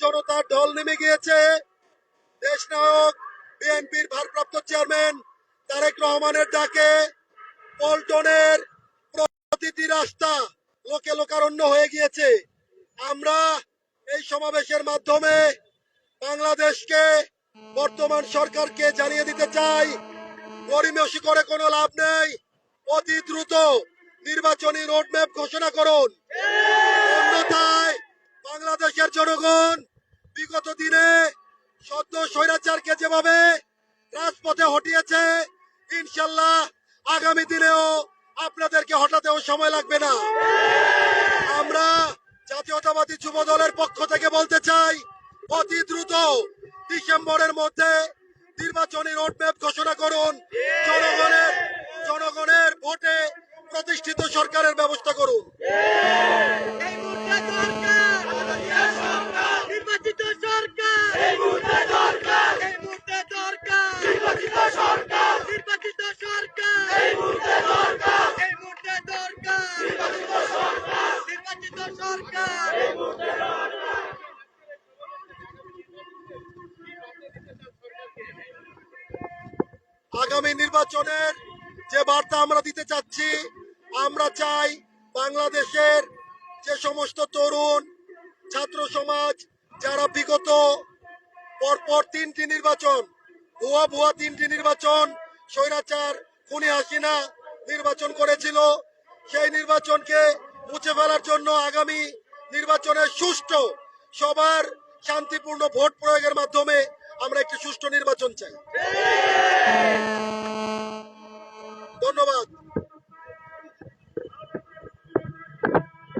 জনতার ঢল নেমে গিয়েছে। দেশ নায়ক বিএনপির ভারপ্রাপ্ত চেয়ারম্যান তারেক রহমানের ডাকে পল্টনের প্রতিটি রাস্তা লোকে লোকারণ্য হয়ে গিয়েছে। আমরা এই সমাবেশের মাধ্যমে বাংলাদেশকে, বর্তমান সরকারকে জানিয়ে দিতে চাই, গরিমসি করে কোনো লাভ নেই। অতি দ্রুত নির্বাচনী রোডম্যাপ ঘোষণা করুন। অন্যথায় বাংলাদেশের জনগণ, বিগত দিনে সদ্য স্বৈরাচারকে যেভাবে রাজপথে হটিয়েছে, ইনশাল্লাহ আগামী দিনেও আপনাদেরকে হটাতেও সময় লাগবে না। আমরা জাতীয়তাবাদী যুব দলের পক্ষ থেকে বলতে চাই, অতি দ্রুত ডিসেম্বরের মধ্যে নির্বাচনী রোডম্যাপ ঘোষণা করুন। জনগণের জনগণের ভোটে প্রতিষ্ঠিত সরকারের ব্যবস্থা করুন। আগামী নির্বাচনের যে বার্তা আমরা দিতে চাচ্ছি, আমরা চাই বাংলাদেশের যে সমস্ত তরুণ, ছাত্র সমাজ, যারা বিগত পরপর তিনটি নির্বাচন, ভুয়া ভুয়া তিনটি নির্বাচন, স্বৈরাচার, খুনি হাসিনা নির্বাচন করেছিল, সেই নির্বাচনকে মুছে ফেলার জন্য আগামী নির্বাচনের সুষ্ঠু সবার শান্তিপূর্ণ ভোট প্রয়োগের মাধ্যমে আমরা একটি সুষ্ঠু নির্বাচন চাই।